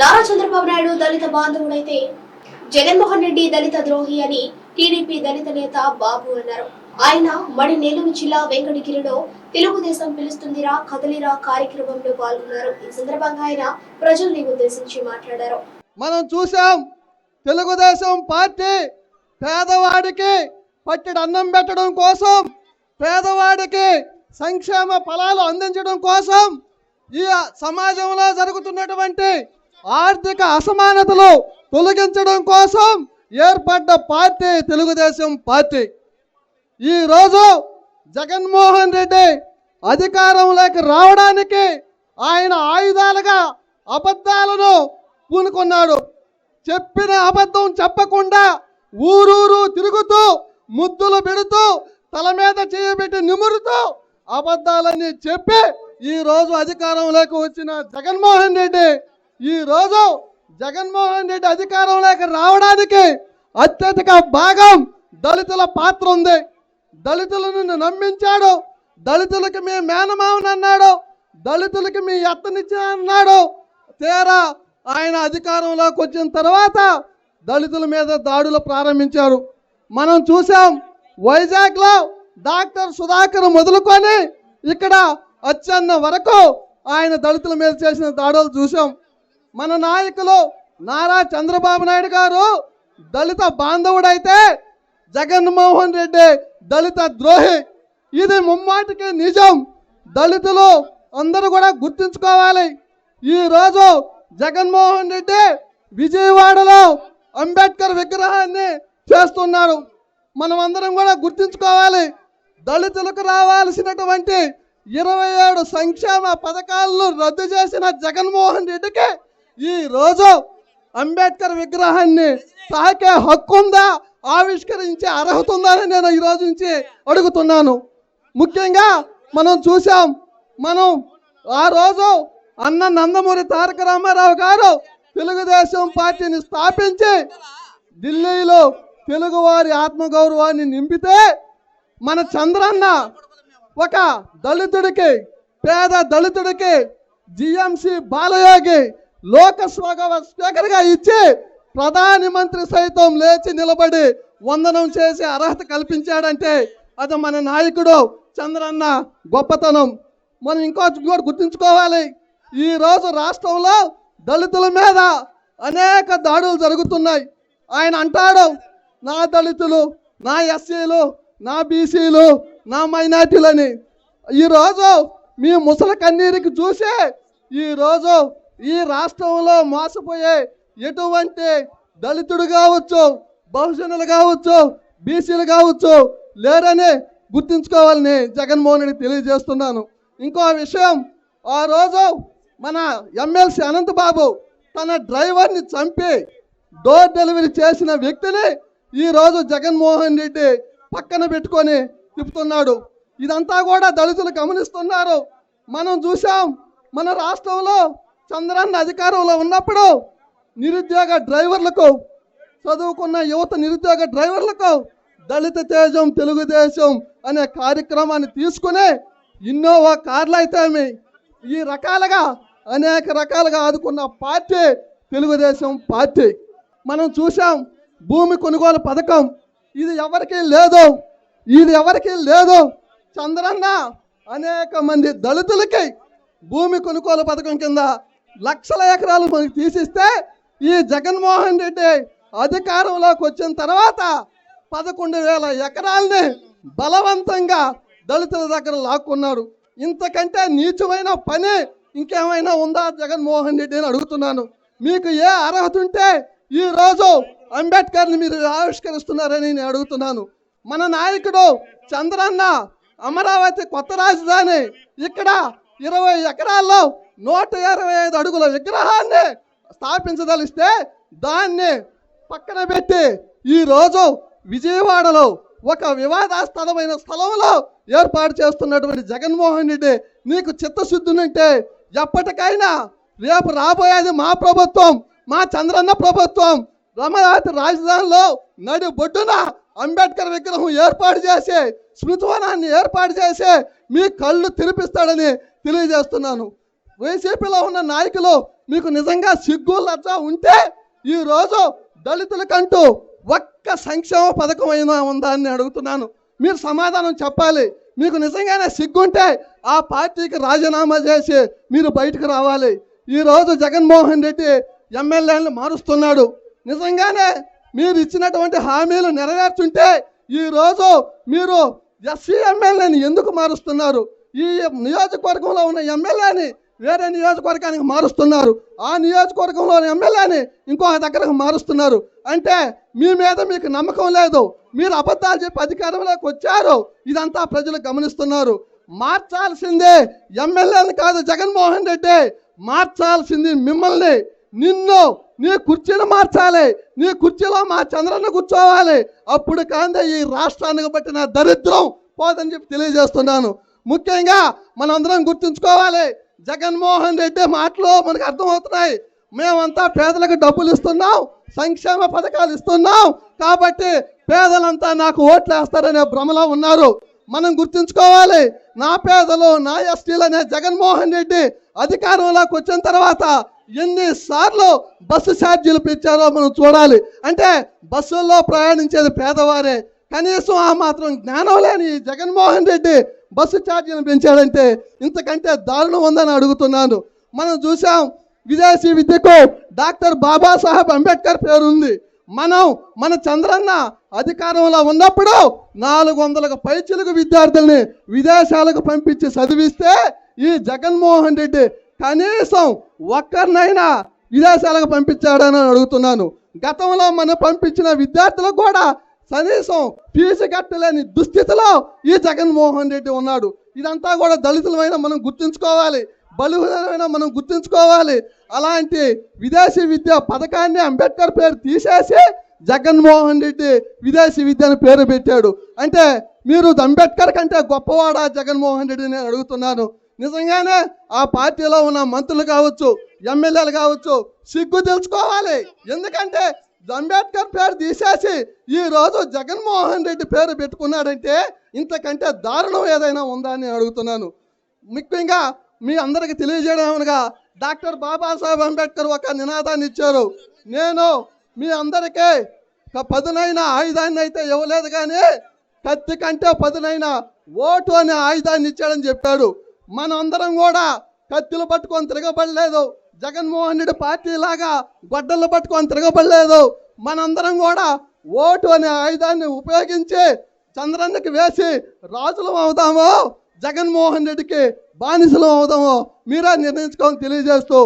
నారా చంద్రబాబు నాయుడు దళిత బాంధవుడైతే జగన్మోహన్ రెడ్డి దళిత ద్రోహి అని టీడీపీ దళిత నేత బాబు అన్నారు. ఆయన మడి నెల్లూరు జిల్లా వెంకటగిరిలో తెలుగుదేశం పిలుస్తుందిరా కదలిరా కార్యక్రమంలో పాల్గొన్నారు. ఈ సందర్భంగా ఆయన ప్రజల్ని ఉద్దేశించి మాట్లాడారు. మనం చూసాం తెలుగుదేశం పార్టీ పేదవాడికి పట్టెడు అన్నం పెట్టడం కోసం పేదవాడికి సంక్షేమ ఫలాలు అందించడం కోసం ఈ సమాజంలో జరుగుతున్నటువంటి ఆర్థిక అసమానతలు తొలగించడం కోసం ఏర్పడ్డ పార్టీ తెలుగుదేశం పార్టీ. ఈరోజు జగన్మోహన్ రెడ్డి అధికారంలోకి రావడానికి ఆయన ఆయుధాలుగా అబద్ధాలను పూనుకున్నాడు. చెప్పిన అబద్ధం చెప్పకుండా ఊరూరు తిరుగుతూ ముద్దులు పెడుతూ తల మీద చేయబెట్టి నిమురుతూ అబద్ధాలని చెప్పి ఈ రోజు అధికారంలోకి వచ్చిన జగన్మోహన్ రెడ్డి ఈ రోజు జగన్మోహన్ రెడ్డి అధికారంలోకి రావడానికి అత్యధిక భాగం దళితుల పాత్ర ఉంది. దళితులను నమ్మించాడు. దళితులకి మీ మేనమావని అన్నాడు. దళితులకి మీ ఎత్తనిచ్చా అన్నాడు. తీరా ఆయన అధికారంలోకి వచ్చిన తర్వాత దళితుల మీద దాడులు ప్రారంభించారు. మనం చూసాం వైజాగ్లో డాక్టర్ సుధాకర్ మొదలుకొని ఇక్కడ అచ్చన్న వరకు ఆయన దళితుల మీద చేసిన దాడులు చూసాం. మన నాయకులు నారా చంద్రబాబు నాయుడు గారు దళిత బాంధవుడైతే జగన్మోహన్ రెడ్డి దళిత ద్రోహి. ఇది ముమ్మాటికి నిజం. దళితులు అందరూ కూడా గుర్తుంచుకోవాలి. ఈరోజు జగన్మోహన్ రెడ్డి విజయవాడలో అంబేద్కర్ విగ్రహాన్ని చేస్తున్నారు. మనం అందరం కూడా గుర్తుంచుకోవాలి. దళితులకు రావాల్సినటువంటి ఇరవై ఏడు సంక్షేమ పథకాలను రద్దు చేసిన జగన్మోహన్ రెడ్డికి ఈ రోజు అంబేద్కర్ విగ్రహాన్ని తాకే హక్కు ఉందా? ఆవిష్కరించే అర్హత ఉందా అని నేను ఈరోజు నుంచి అడుగుతున్నాను. ముఖ్యంగా మనం చూసాం మనం ఆ రోజు అన్న నందమూరి తారక రామారావు గారు తెలుగుదేశం పార్టీని స్థాపించి ఢిల్లీలో తెలుగువారి ఆత్మగౌరవాన్ని నింపితే మన చంద్రన్న ఒక దళితుడికి పేద దళితుడికి జిఎంసి బాలయోగి లోకస్వగ స్పీకర్గా ఇచ్చి ప్రధాని మంత్రి సైతం లేచి నిలబడి వందనం చేసి అర్హత కల్పించాడంటే అది మన నాయకుడు చంద్రన్న గొప్పతనం. మనం ఇంకో కూడా గుర్తుంచుకోవాలి. ఈ రోజు రాష్ట్రంలో దళితుల మీద అనేక దాడులు జరుగుతున్నాయి. ఆయన అంటాడు నా దళితులు నా ఎస్సీలు నా బీసీలు నా మైనార్టీలని. ఈరోజు మీ ముసలి కన్నీరికి చూసే ఈరోజు ఈ రాష్ట్రంలో మోసపోయే ఎటువంటి దళితుడు కావచ్చు బహుజనులు కావచ్చు బీసీలు కావచ్చు లేరని గుర్తుంచుకోవాలని జగన్మోహన్ రెడ్డి తెలియజేస్తున్నాను. ఇంకో విషయం ఆ రోజు మన ఎమ్మెల్సీ అనంతబాబు తన డ్రైవర్ని చంపి డోర్ డెలివరీ చేసిన వ్యక్తిని ఈరోజు జగన్మోహన్ రెడ్డి పక్కన పెట్టుకొని తిప్పుతున్నాడు. ఇదంతా కూడా దళితులు గమనిస్తున్నారు. మనం చూసాం మన రాష్ట్రంలో చంద్రన్న అధికారంలో ఉన్నప్పుడు నిరుద్యోగ డ్రైవర్లకు చదువుకున్న యువత నిరుద్యోగ డ్రైవర్లకు దళిత తేజం తెలుగుదేశం అనే కార్యక్రమాన్ని తీసుకుని ఇన్నోవా కార్లు అయితే ఈ రకాలుగా అనేక రకాలుగా ఆదుకున్న పార్టీ తెలుగుదేశం పార్టీ. మనం చూసాం భూమి కొనుగోలు పథకం. ఇది ఎవరికీ లేదు. ఇది ఎవరికీ లేదు. చంద్రన్న అనేక మంది దళితులకి భూమి కొనుగోలు పథకం కింద లక్షల ఎకరాలు మనకు తీసిస్తే ఈ జగన్మోహన్ రెడ్డి అధికారంలోకి వచ్చిన తర్వాత పదకొండు వేల ఎకరాలని బలవంతంగా దళితుల దగ్గర లాక్కున్నారు. ఇంతకంటే నీచమైన పని ఇంకేమైనా ఉందా జగన్మోహన్ రెడ్డి అని అడుగుతున్నాను. మీకు ఏ అర్హత ఉంటే ఈరోజు అంబేద్కర్ని మీరు ఆవిష్కరిస్తున్నారని నేను అడుగుతున్నాను. మన నాయకుడు చంద్రన్న అమరావతి కొత్త రాజధాని ఇక్కడ ఇరవై ఎకరాల్లో నూట ఇరవై ఐదు అడుగుల విగ్రహాన్ని స్థాపించదలిస్తే దాన్ని పక్కన పెట్టి ఈ రోజు విజయవాడలో ఒక వివాదాస్పదమైన స్థలంలో ఏర్పాటు చేస్తున్నటువంటి జగన్మోహన్ రెడ్డి నీకు చిత్తశుద్ధి ఉంటే ఎప్పటికైనా రేపు రాబోయేది మా ప్రభుత్వం మా చంద్రన్న ప్రభుత్వం రమరావతి రాజధానిలో నడి బొడ్డున అంబేద్కర్ విగ్రహం ఏర్పాటు చేసి స్మృతివనాన్ని ఏర్పాటు చేసి మీ కళ్ళు తెరిపిస్తాడని తెలియజేస్తున్నాను. వైసీపీలో ఉన్న నాయకులు మీకు నిజంగా సిగ్గు లజ్జ ఉంటే ఈ రోజు దళితులకంటూ ఒక్క సంక్షేమ పథకం అయినా ఉందా అని అడుగుతున్నాను. మీరు సమాధానం చెప్పాలి. మీకు నిజంగానే సిగ్గుంటే ఆ పార్టీకి రాజీనామా చేసి మీరు బయటకు రావాలి. ఈరోజు జగన్మోహన్ రెడ్డి ఎమ్మెల్యేలను మారుస్తున్నాడు. నిజంగానే మీరు ఇచ్చినటువంటి హామీలు నెరవేర్చుంటే ఈరోజు మీరు ఎస్సీ ఎమ్మెల్యేని ఎందుకు మారుస్తున్నారు? ఈ నియోజకవర్గంలో ఉన్న ఎమ్మెల్యేని వేరే నియోజకవర్గానికి మారుస్తున్నారు. ఆ నియోజకవర్గంలోని ఎమ్మెల్యేని ఇంకొక దగ్గరకు మారుస్తున్నారు. అంటే మీ మీద మీకు నమ్మకం లేదు. మీరు అబద్ధాలు చెప్పి అధికారంలోకి వచ్చారు. ఇదంతా ప్రజలు గమనిస్తున్నారు. మార్చాల్సిందే ఎమ్మెల్యేని కాదు జగన్మోహన్ రెడ్డి. మార్చాల్సింది మిమ్మల్ని. నిన్ను నీ కుర్చీని మార్చాలి. నీ కుర్చీలో మా చంద్రన్న కూర్చోవాలి. అప్పుడు కాదే ఈ రాష్ట్రానికి నా దరిద్రం పోదని చెప్పి తెలియజేస్తున్నాను. ముఖ్యంగా మనందరం గుర్తుంచుకోవాలి. జగన్మోహన్ రెడ్డి మాటలు మనకు అర్థమవుతున్నాయి. మేమంతా పేదలకు డబ్బులు ఇస్తున్నాం సంక్షేమ పథకాలు ఇస్తున్నాం. కాబట్టి పేదలంతా నాకు ఓట్లు వేస్తారనే భ్రమలో ఉన్నారు. మనం గుర్తుంచుకోవాలి నా పేదలు నా ఎస్టీలు అనే జగన్మోహన్ రెడ్డి అధికారంలోకి వచ్చిన తర్వాత ఎన్నిసార్లు బస్సు ఛార్జీలు పెంచారో మనం చూడాలి. అంటే బస్సుల్లో ప్రయాణించేది పేదవారే. కనీసం ఆ మాత్రం జ్ఞానం లేని జగన్మోహన్ రెడ్డి బస్సు ఛార్జీలు పెంచాడంటే ఇంతకంటే దారుణం ఉందని అడుగుతున్నాను. మనం చూసాం విదేశీ విద్యకు డాక్టర్ బాబాసాహెబ్ అంబేద్కర్ పేరు ఉంది. మనం మన చంద్రన్న అధికారంలో ఉన్నప్పుడు నాలుగు వందలకు పైచిలుకు విద్యార్థుల్ని విదేశాలకు పంపించి చదివిస్తే ఈ జగన్మోహన్ రెడ్డి కనీసం ఒక్కరినైనా విదేశాలకు పంపించాడని అడుగుతున్నాను. గతంలో మనం పంపించిన విద్యార్థులకు కూడా కనీసం ఫీజు కట్టలేని దుస్థితిలో ఈ జగన్మోహన్ రెడ్డి ఉన్నాడు. ఇదంతా కూడా దళితులమైన మనం గుర్తుంచుకోవాలి. బలుహీనమైన మనం గుర్తుంచుకోవాలి. అలాంటి విదేశీ విద్య పథకాన్ని అంబేద్కర్ పేరు తీసేసి జగన్మోహన్ రెడ్డి విదేశీ విద్య అని పేరు పెట్టాడు. అంటే మీరు అంబేద్కర్ కంటే గొప్పవాడా జగన్మోహన్ రెడ్డి నేను అడుగుతున్నాను. నిజంగానే ఆ పార్టీలో ఉన్న మంత్రులు కావచ్చు ఎమ్మెల్యేలు కావచ్చు సిగ్గు తెలుసుకోవాలి ఎందుకంటే అంబేద్కర్ పేరు తీసేసి ఈ రోజు జగన్మోహన్ రెడ్డి పేరు పెట్టుకున్నాడంటే ఇంతకంటే దారుణం ఏదైనా ఉందా అని అడుగుతున్నాను. ముఖ్యంగా మీ అందరికి తెలియజేయడం డాక్టర్ బాబాసాహెబ్ అంబేద్కర్ ఒక నినాదాన్ని ఇచ్చారు. నేను మీ అందరికీ ఒక పదునైన ఆయుధాన్ని అయితే ఇవ్వలేదు కానీ కత్తి కంటే పదునైన ఓటు అనే ఆయుధాన్ని ఇచ్చాడని చెప్పాడు. మనందరం కూడా కత్తిలు పట్టుకొని తిరగబడలేదు. జగన్మోహన్ రెడ్డి పార్టీ లాగా గొడ్డలు పట్టుకొని తిరగబడలేదు. మనందరం కూడా ఓటు అనే ఆయుధాన్ని ఉపయోగించి చంద్రన్నకి వేసి రాజులం అవుదామో జగన్మోహన్ రెడ్డికి బానిసలం అవుదామో మీరే నిర్ణయించుకొని తెలియజేస్తూ